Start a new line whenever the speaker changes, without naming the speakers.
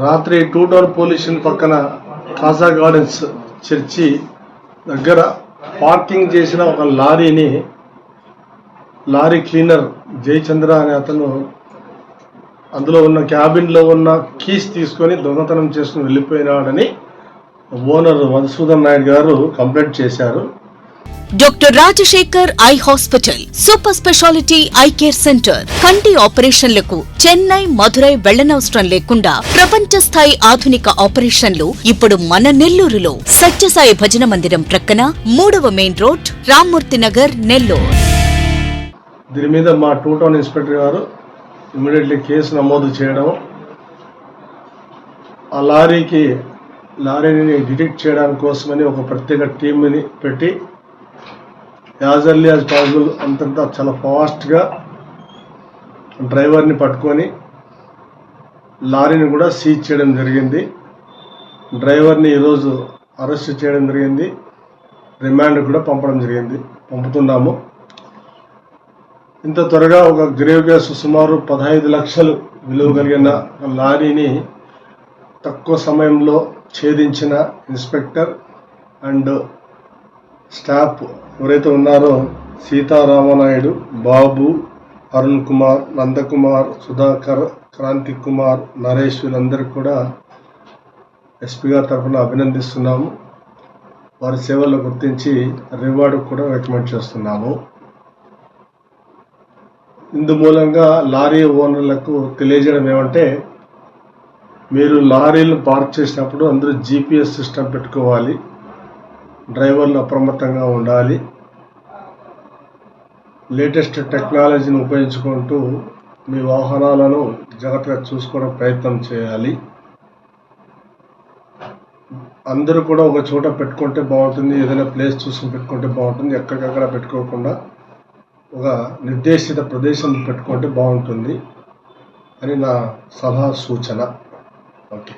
రాత్రి two town police పక్కన Kaja gardens church దగ్గర పార్కింగ్ చేసిన ఒక లారీని లారీ క్లీనర్ జయచంద్ర అనే అతను అందులో ఉన్న క్యాబిన్లో ఉన్న కీస్ తీసుకొని దొంగతనం చేసుకుని వెళ్ళిపోయినాడని ఓనర్ మధుసూదన్ నాయుడు గారు కంప్లైంట్ చేశారు.
Doctor Rajasekhar eye hospital super speciality eye care centre కంటి ఆపరేషన్లకు చెన్నై మధురై వెళ్ళనవసరం లేకుండా ప్రపంచ స్థాయి ఆధునిక ఆపరేషన్లు ఇప్పుడు మన నెల్లూరులో సత్యసాయి భజన మందిరం ప్రక్కన మూడవ మెయిన్ రోడ్ రామ్మూర్తి నగర్ నెల్లూరు
దీని మీద మా టూ టౌన్ ఇన్స్పెక్టర్ గారు ఇమీడియట్లీ కేసు నమోదు చేయడం ఆ లారీకి లారీని డిటెక్ట్ చేయడానికి కోసమని ఒక ప్రత్యేక టీంని పెట్టి యాజ్ ఎర్లీ యాజ్ పాసిబుల్ అంతంతా చాలా ఫాస్ట్గా డ్రైవర్ని పట్టుకొని లారీని కూడా సీజ్ చేయడం జరిగింది. డ్రైవర్ని ఈరోజు అరెస్ట్ చేయడం జరిగింది. రిమాండ్ కూడా పంపడం జరిగింది. పంపుతున్నాము. ఇంత త్వరగా ఒక గ్రేవ్ గ్యాస్ సుమారు పదహైదు లక్షలు విలువ కలిగిన లారీని తక్కువ సమయంలో ఛేదించిన ఇన్స్పెక్టర్ అండ్ స్టాఫ్ ఎవరైతే ఉన్నారో సీతారామనాయుడు బాబు అరుణ్ కుమార్ నందకుమార్ సుధాకర్ క్రాంతి కుమార్ నరేష్ వీళ్ళందరూ కూడా ఎస్పీ గారి తరఫున అభినందిస్తున్నాము. వారి సేవలను గుర్తించి రివార్డు కూడా రికమెండ్ చేస్తున్నాము. ఇందు మూలంగా లారీ ఓనర్లకు తెలియజేయడం ఏమంటే మీరు లారీలు పార్క్ చేసినప్పుడు అందరూ జీపీఎస్ సిస్టమ్ పెట్టుకోవాలి. డ్రైవర్లు అప్రమత్తంగా ఉండాలి. లేటెస్ట్ టెక్నాలజీని ఉపయోగించుకుంటూ మీ వాహనాలను జాగ్రత్తగా చూసుకోవడం ప్రయత్నం చేయాలి. అందరూ కూడా ఒక చోట పెట్టుకుంటే బాగుంటుంది ఏదైనా ప్లేస్ చూసుకుని పెట్టుకుంటే బాగుంటుంది ఎక్కడికక్కడ పెట్టుకోకుండా ఒక నిర్దేశిత ప్రదేశం పెట్టుకుంటే బాగుంటుంది అని నా సలహా సూచన. ఓకే.